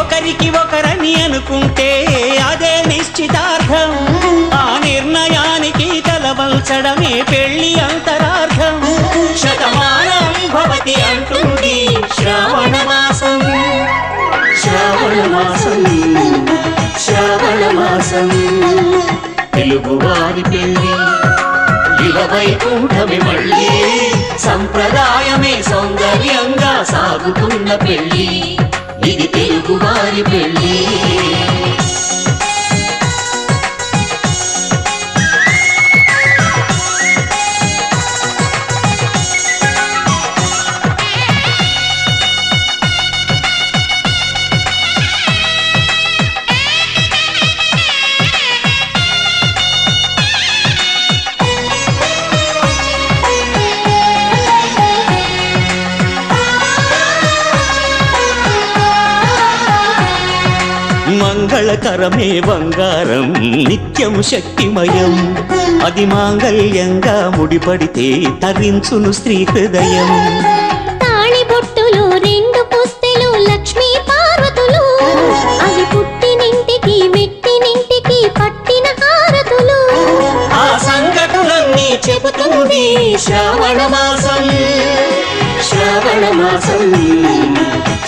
ఒకరికి ఒకరని అనుకుంటే అదే నిశ్చితార్థం. ఆ నిర్ణయానికి తలవల్చడమే పెళ్ళి అంతరార్థం. శతమానం భవతి అంటుంది శ్రావణ మాసం. శ్రావణ మాసం. శ్రావణ మాసం. తెలుగువారి పెళ్ళి ఇలవైకుంఠమి మళ్ళీ. సంప్రదాయమే సౌందర్యంగా సాగుతున్న పెళ్ళి ఇది మంగళకరమే బంగారం నిత్యం శక్తిమయం. అది మాంగళ్యంగా ముడిపడితే తరించును స్త్రీ హృదయం. చెబుతుంది శ్రావణ మాసం. శ్రావణ మాసం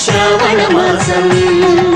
శ్రావణ మాసం.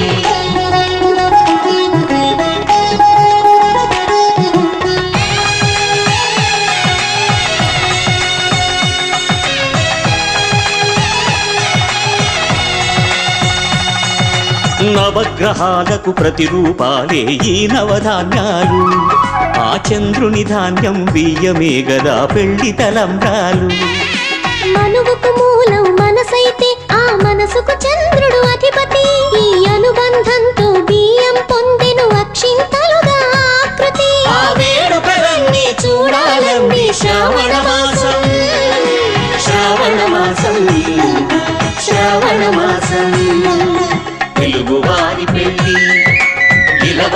నవగ్రహాలకు ప్రతిరూపాలే ఈ నవధాన్యాలు. ఆ చంద్రుని ధాన్యం బియ్యమే గదా పెళ్ళి తలంబ్రాలు. మనువుకు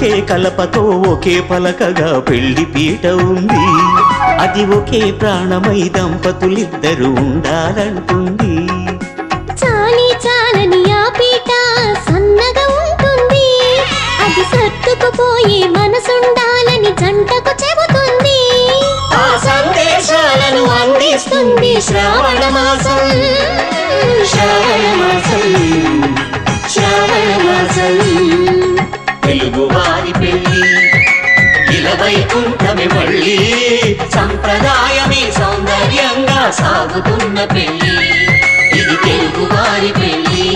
ఒకే కలపతో ఒకే పలకగా పెళ్ళి పీట ఉంది. అది ఒకే ప్రాణమై దంపతులిద్దరూ ఉండాలంటుంది. చాలి చాలని ఆ పీట సన్నగా ఉంటుంది. అది సర్దుకుపోయే మనసుండాలని జంటకు చెబుతుంది. ఆ సందేశాలను అందిస్తుంది శ్రావణ మాసం. సంప్రదాయమే సౌందర్యంగా సాగుతున్న పెళ్ళి ఇది తెలుగు వారి పెళ్ళి